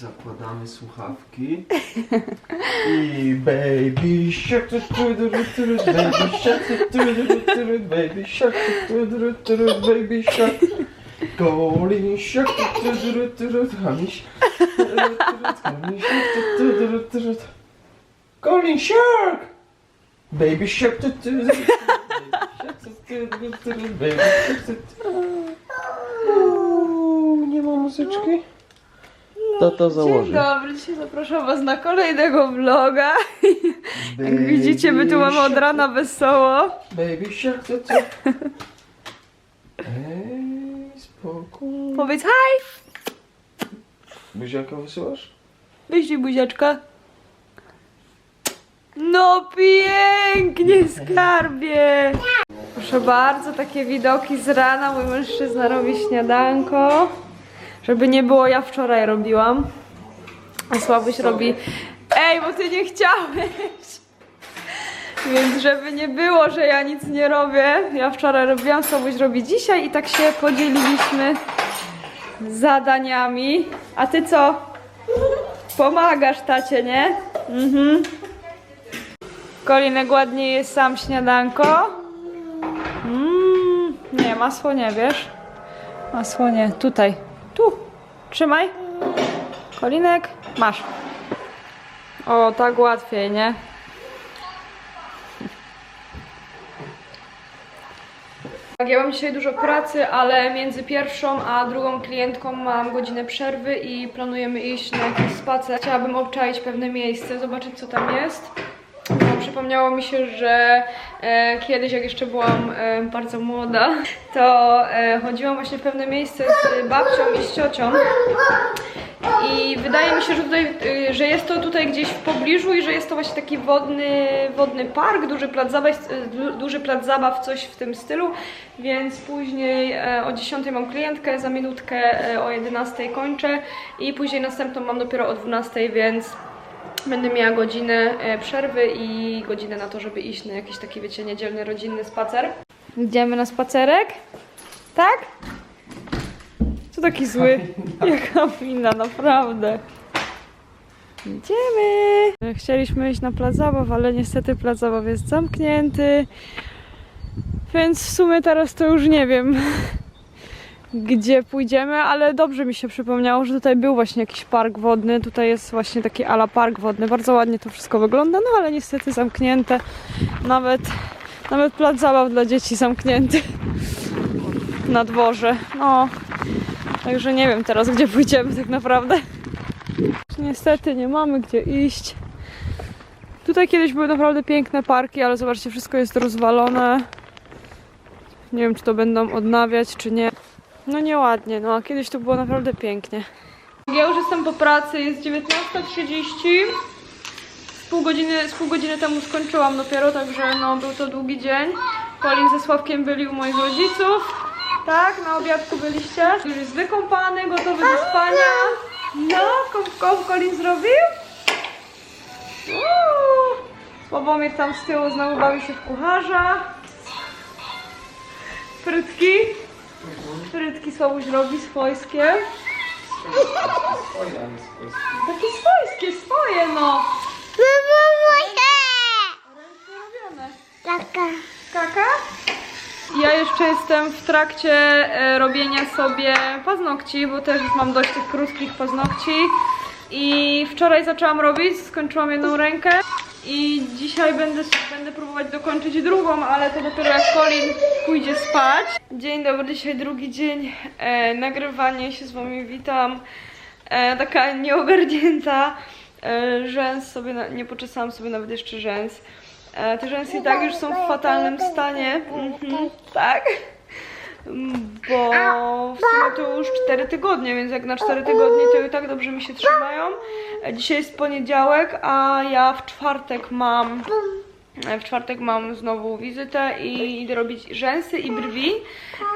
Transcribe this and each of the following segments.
Zakładamy słuchawki. I baby shark, baby shark, baby shark, baby shark. Golden shark, hamish. Golden shark! Baby shark, baby shark, baby Nie ma muzyczki? Tata założy. Dzień dobry, dzisiaj zapraszam was na kolejnego vloga. Jak widzicie, my tu mamy od rana wesoło. Baby shark, co co? Ej, spokój. Powiedz haj! Buziaka wysyłasz? Wyślij buziaczka. No pięknie, skarbie! Proszę bardzo, takie widoki z rana. Mój mężczyzna robi śniadanko. Żeby nie było, ja wczoraj robiłam. A Słabuś robi... Ej, bo ty nie chciałeś! Więc żeby nie było, że ja nic nie robię, ja wczoraj robiłam, Słabuś robi dzisiaj i tak się podzieliliśmy zadaniami. A ty co? Pomagasz tacie, nie? Mhm. Kolinek ładnie jest sam śniadanko. Mm, nie, masło nie, wiesz? Masło nie, tutaj. Tu, trzymaj. Kolinek, masz. O, tak łatwiej, nie? Tak, ja mam dzisiaj dużo pracy, ale między pierwszą a drugą klientką mam godzinę przerwy i planujemy iść na jakiś spacer. Chciałabym obczaić pewne miejsce, zobaczyć co tam jest. Przypomniało mi się, że e, kiedyś, jak jeszcze byłam e, bardzo młoda, to e, chodziłam właśnie w pewne miejsce z babcią i z ciocią. I wydaje mi się, że, tutaj, y, że jest to tutaj gdzieś w pobliżu i że jest to właśnie taki wodny, wodny park, duży plac, zabaw, du- duży plac zabaw, coś w tym stylu. Więc później e, o 10 mam klientkę, za minutkę e, o 11 kończę i później następną mam dopiero o 12, więc będę miała godzinę e, przerwy i godzinę na to, żeby iść na jakiś taki, wiecie, niedzielny, rodzinny spacer. Idziemy na spacerek? Tak? Co taki zły? Jaka wina, naprawdę. Idziemy. Chcieliśmy iść na plac zabaw, ale niestety plac zabaw jest zamknięty. Więc w sumie teraz to już nie wiem, gdzie pójdziemy, ale dobrze mi się przypomniało, że tutaj był właśnie jakiś park wodny. Tutaj jest właśnie taki ala park wodny. Bardzo ładnie to wszystko wygląda, no ale niestety zamknięte. Nawet, nawet plac zabaw dla dzieci zamknięty na dworze. No, Także nie wiem teraz, gdzie pójdziemy tak naprawdę. Niestety nie mamy gdzie iść. Tutaj kiedyś były naprawdę piękne parki, ale zobaczcie, wszystko jest rozwalone. Nie wiem, czy to będą odnawiać, czy nie. No nieładnie, no a kiedyś to było naprawdę pięknie. Ja już jestem po pracy, jest 19.30. Z pół godziny, z pół godziny temu skończyłam dopiero, także no był to długi dzień. Colin ze Sławkiem byli u moich rodziców. Tak, na obiadku byliście. Już jest wykąpany, gotowy do spania. No, kąpką Colin zrobił. Uuu. Sławomir tam z tyłu znowu bawi się w kucharza. Frytki. Frytki Słabuś robi swojskie. Takie swojskie, swoje no. Ręcznie robione. Kaka? Ja jeszcze jestem w trakcie e, robienia sobie paznokci, bo też już mam dość tych krótkich paznokci. I wczoraj zaczęłam robić, skończyłam jedną rękę i dzisiaj będę, będę próbować dokończyć drugą, ale to dopiero jak Colin pójdzie spać. Dzień dobry, dzisiaj drugi dzień e, nagrywania się z wami witam. E, taka nieogarnięta. E, rzęs sobie, na, nie poczesałam sobie nawet jeszcze rzęs. E, te rzęsy i tak już są w fatalnym stanie. Mhm, tak. Bo w sumie to już 4 tygodnie, więc jak na 4 tygodnie to i tak dobrze mi się trzymają. E, Dzisiaj jest poniedziałek, a ja w czwartek mam W czwartek mam znowu wizytę i idę robić rzęsy i brwi.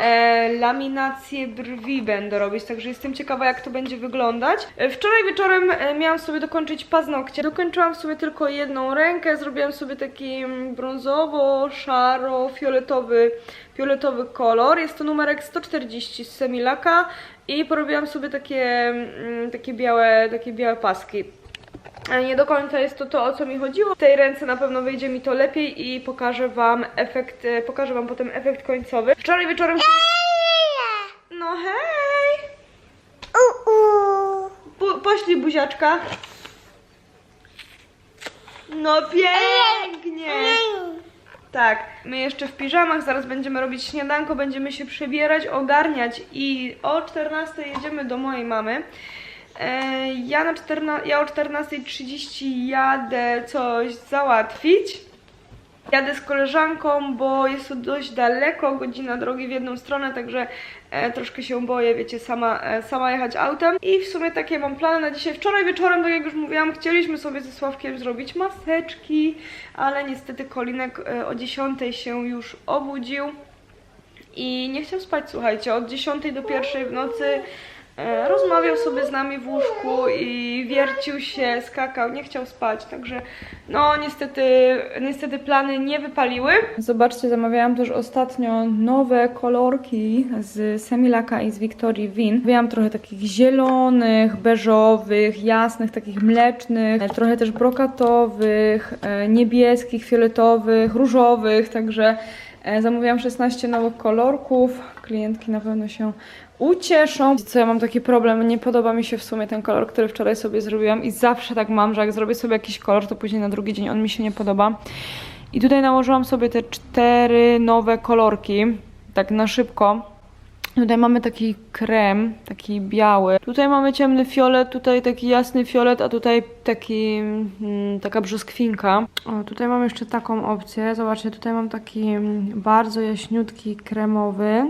E, laminację brwi będę robić, także jestem ciekawa jak to będzie wyglądać. E, wczoraj wieczorem e, miałam sobie dokończyć paznokcie. Dokończyłam sobie tylko jedną rękę, zrobiłam sobie taki mm, brązowo-szaro-fioletowy fioletowy kolor. Jest to numerek 140 z Semilaka i porobiłam sobie takie, mm, takie, białe, takie białe paski. Ale nie do końca jest to to, o co mi chodziło. W tej ręce na pewno wyjdzie mi to lepiej i pokażę wam efekt, e, pokażę wam potem efekt końcowy. Wczoraj wieczorem... No hej! Po, poślij buziaczka. No pięknie! Tak, my jeszcze w piżamach, zaraz będziemy robić śniadanko, będziemy się przebierać, ogarniać i o 14 jedziemy do mojej mamy. E, ja, na 14, ja o 14.30 jadę coś załatwić. Jadę z koleżanką, bo jest to dość daleko, godzina drogi w jedną stronę, także e, troszkę się boję, wiecie, sama, e, sama jechać autem. I w sumie takie mam plany na dzisiaj. Wczoraj wieczorem, tak jak już mówiłam, chcieliśmy sobie ze Sławkiem zrobić maseczki, ale niestety Kolinek e, o 10 się już obudził i nie chciał spać, słuchajcie, od 10 do 1 w nocy rozmawiał sobie z nami w łóżku i wiercił się, skakał, nie chciał spać, także no niestety, niestety plany nie wypaliły. Zobaczcie, zamawiałam też ostatnio nowe kolorki z Semilaka i z Victorii Win. Miałam trochę takich zielonych, beżowych, jasnych, takich mlecznych, e, trochę też brokatowych, e, niebieskich, fioletowych, różowych, także E, Zamówiłam 16 nowych kolorków. Klientki na pewno się ucieszą. Co ja mam taki problem? Nie podoba mi się w sumie ten kolor, który wczoraj sobie zrobiłam i zawsze tak mam, że jak zrobię sobie jakiś kolor, to później na drugi dzień on mi się nie podoba. I tutaj nałożyłam sobie te cztery nowe kolorki, tak na szybko. Tutaj mamy taki krem, taki biały. Tutaj mamy ciemny fiolet, tutaj taki jasny fiolet, a tutaj taki, mm, taka brzoskwinka. O, tutaj mam jeszcze taką opcję. Zobaczcie, tutaj mam taki mm, bardzo jaśniutki kremowy.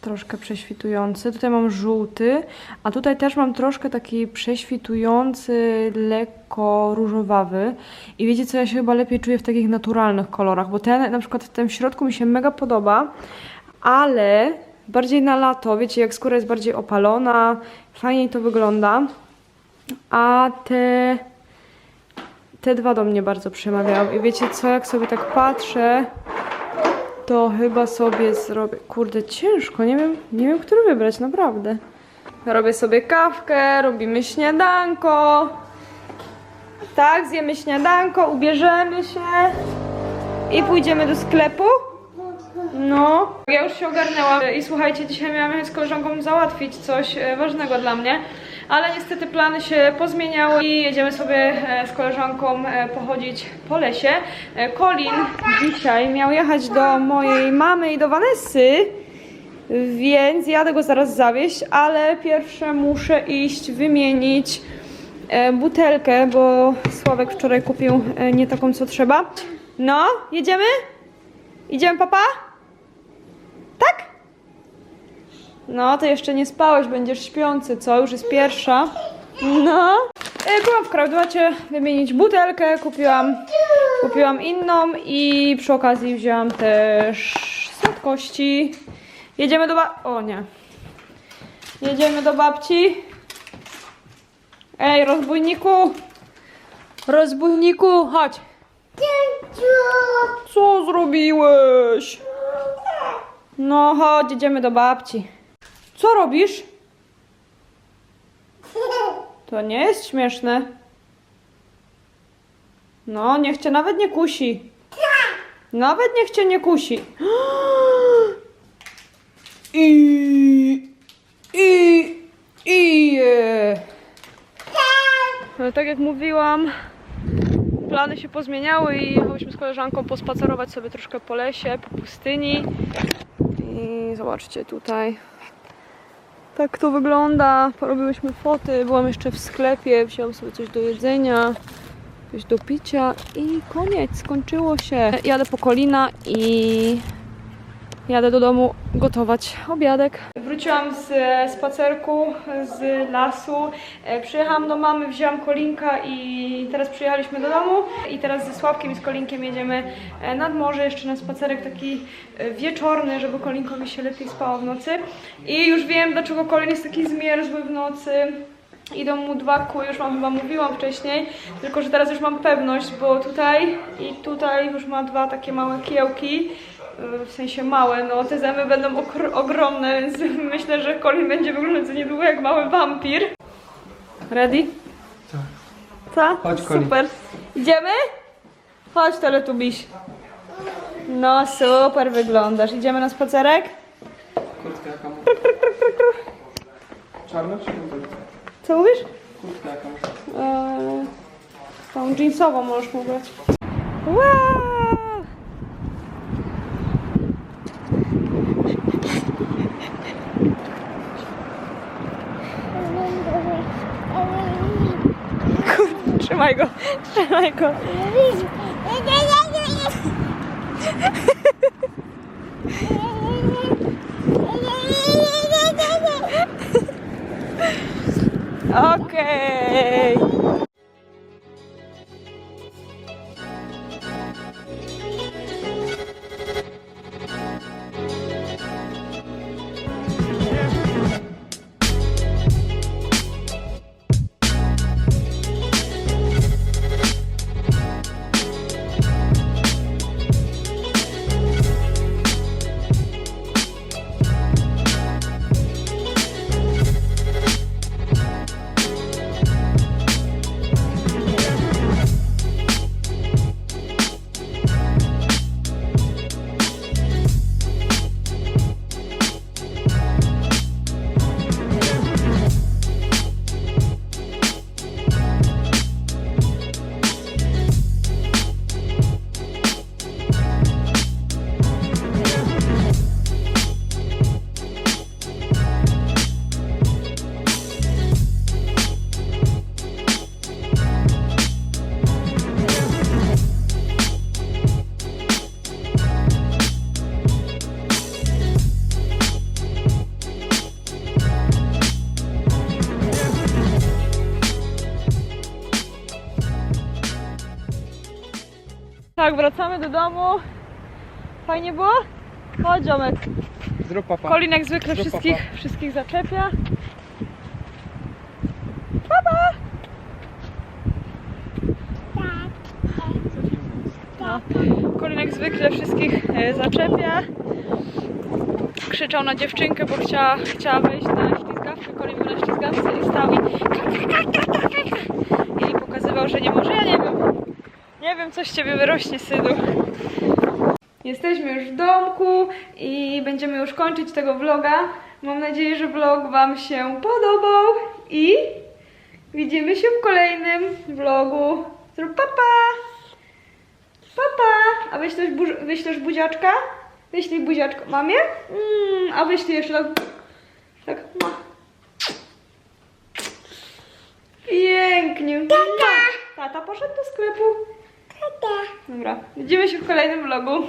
Troszkę prześwitujący. Tutaj mam żółty, a tutaj też mam troszkę taki prześwitujący, lekko różowawy. I wiecie co, ja się chyba lepiej czuję w takich naturalnych kolorach, bo ten na przykład w środku mi się mega podoba, ale bardziej na lato, wiecie, jak skóra jest bardziej opalona, fajniej to wygląda. A te, te dwa do mnie bardzo przemawiają. I wiecie co, jak sobie tak patrzę, to chyba sobie zrobię. Kurde, ciężko, nie wiem, nie wiem, który wybrać, naprawdę. Robię sobie kawkę, robimy śniadanko. Tak, zjemy śniadanko, ubierzemy się i pójdziemy do sklepu. No, ja już się ogarnęłam i słuchajcie, dzisiaj miałam z koleżanką załatwić coś e, ważnego dla mnie, ale niestety plany się pozmieniały i jedziemy sobie e, z koleżanką e, pochodzić po lesie. E, Colin dzisiaj miał jechać do mojej mamy i do Vanessy, więc jadę go zaraz zawieźć, ale pierwsze muszę iść wymienić butelkę, bo Sławek wczoraj kupił nie taką co trzeba. No, jedziemy? Idziemy, papa? Tak? No, to jeszcze nie spałeś, będziesz śpiący, co? Już jest pierwsza. No. E, Byłam w Crowdwacie wymienić butelkę, kupiłam, kupiłam inną i przy okazji wzięłam też słodkości. Jedziemy do ba... O nie. Jedziemy do babci. Ej, rozbójniku! Rozbójniku, chodź. Co zrobiłeś? No chodź, idziemy do babci. Co robisz? To nie jest śmieszne. No, niech cię nawet nie kusi. Nawet niech cię nie kusi. I... I... I... No, tak jak mówiłam, plany się pozmieniały i jechałyśmy z koleżanką pospacerować sobie troszkę po lesie, po pustyni. I zobaczcie tutaj. Tak to wygląda. Porobiłyśmy foty, byłam jeszcze w sklepie, wziąłam sobie coś do jedzenia, coś do picia i koniec, skończyło się. Jadę po Kolina i jadę do domu gotować obiadek. Wróciłam z e, spacerku z lasu, E, przyjechałam do mamy, wzięłam kolinka i teraz przyjechaliśmy do domu i teraz ze Sławkiem i z kolinkiem jedziemy e, nad morze jeszcze na spacerek taki wieczorny, żeby kolinkowi się lepiej spało w nocy i już wiem dlaczego kolin jest taki zmierzły w nocy. Idą mu dwa kły, już wam chyba mówiłam wcześniej, tylko że teraz już mam pewność, bo tutaj i tutaj już ma dwa takie małe kiełki. y, w sensie małe, no te zęby będą ogromne, więc myślę, że Colin będzie wyglądać za niedługo jak mały wampir. Ready? Tak. Co? Chodź, Colin. Super. Idziemy? Chodź, Teletubiś. No super wyglądasz. Idziemy na spacerek? Kurtka? Czarna czy? Co mówisz? Kurtka jaka masz? Eee, tą jeansową możesz mu brać. Wow! Kur- Trzymaj go, trzymaj go. Okay. Tak, wracamy do domu. Fajnie było? Chodź, Ziomek. Zrób papa. Colin jak zwykle Zrób wszystkich, papa. wszystkich zaczepia. Papa! No. Colin jak zwykle wszystkich e, zaczepia. Krzyczał na dziewczynkę, bo chciała, chciała wejść na ślizgawkę. Colin był na ślizgawce i stał i, i pokazywał, że nie może. Ja nie wiem. Nie wiem, coś z ciebie wyrośnie, synu. Jesteśmy już w domku i będziemy już kończyć tego vloga. Mam nadzieję, że vlog Wam się podobał i widzimy się w kolejnym vlogu. Zrób papa! Papa! A wyślesz, bu- wyślesz buziaczka? Wyślij buziaczko mamie? Mm, a wyślij jeszcze tak. Tak, ma. Pięknie. Tata! Tata poszedł do sklepu. Dobra, widzimy się w kolejnym vlogu.